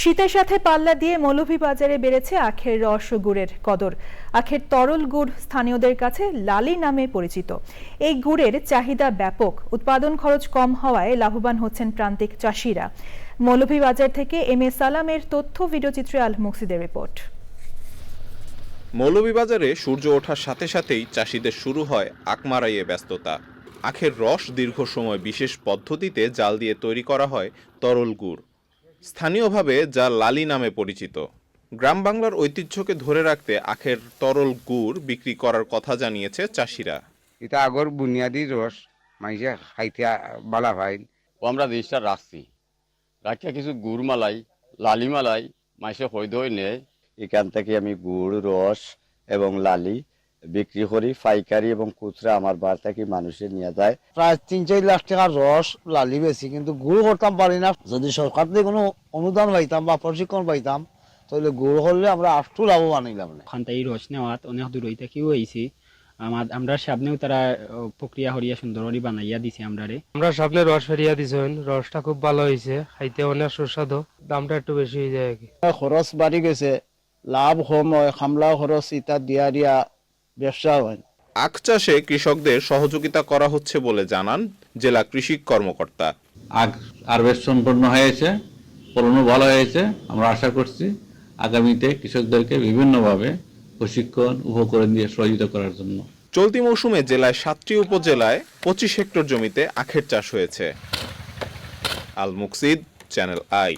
শীতের সাথে পাল্লা দিয়ে মৌলভীবাজারে বেড়েছে আখের রস ও গুড়ের কদর। আখের তরল গুড় স্থানীয়দের কাছে লালি নামে পরিচিত। এই গুড়ের চাহিদা ব্যাপক। উৎপাদন খরচ কম হওয়ায় লাভবান হচ্ছেন প্রান্তিক চাষিরা। মৌলভীবাজার থেকে এম এ সালামের তথ্য ভিডিওচিত্রে আল মুকসিদের রিপোর্ট। মৌলভীবাজারে সূর্য ওঠার সাথে সাথেই চাষিদের শুরু হয় আকমারাইয়ে ব্যস্ততা। আখের রস দীর্ঘ সময় বিশেষ পদ্ধতিতে জাল দিয়ে তৈরি করা হয় তরল গুড়। স্থানীয়ভাবে যা লালি নামে পরিচিত। গ্রাম বাংলার ঐতিহ্যকে ধরে রাখতে আখের তরল গুড় বিক্রি করার কথা জানিয়েছে চাষিরা। এটা আগর বুনিয়াদি রস মাইসে খাইতে বালা ভাই। ও আমরা জিনিসটা রাখছি। রাখিয়া কিছু গুড় মালাই লালি মালাই মাইসে হইদ হই নেয় এখান থেকে আমি গুড় রস এবং লালি বিক্রি করি পাইকারি এবং খুচরা আমার বার থেকে মানুষে নিয়ে যায়। প্রায় তিন চার লাখ টাকার রস লালি বেশি কিন্তু গুড় করতাম পারি না। যদি সরকার থেকে কোনো অনুদান পাইতাম বা প্রশিক্ষণ পাইতাম তাহলে গুড় হলে আমরা আটটু লাভবান হইলাম না। ওখান থেকে রস নেওয়াত অনেক দূর হইতে কেউ আইছি। আমার আমরা সামনেও তারা প্রক্রিয়া হরিয়া সুন্দর বানাইয়া দিছে আমরারে। আমরা সামনে রস ফেরিয়া দিছেন রসটা খুব ভালো হয়েছে খাইতে অনেক সুস্বাদু দামটা একটু বেশি হয়ে যায় আর কি। খরচ বাড়ি গেছে লাভ কম হয় খামলা খরচ ইটা দিয়া দিয়া ব্যবসা হয় আখ চাষে কৃষকদের সহযোগিতা করা হচ্ছে বলে জানান জেলা কৃষি কর্মকর্তা। আগ হারভেস্ট সম্পন্ন হয়েছে ফলনও ভালো হয়েছে আমরা আশা করছি আগামীতে কৃষকদেরকে বিভিন্নভাবে প্রশিক্ষণ উপকরণ দিয়ে সহযোগিতা করার জন্য। চলতি মৌসুমে জেলায় সাতটি উপজেলায় পঁচিশ হেক্টর জমিতে আখের চাষ হয়েছে। Al Muksid channel I.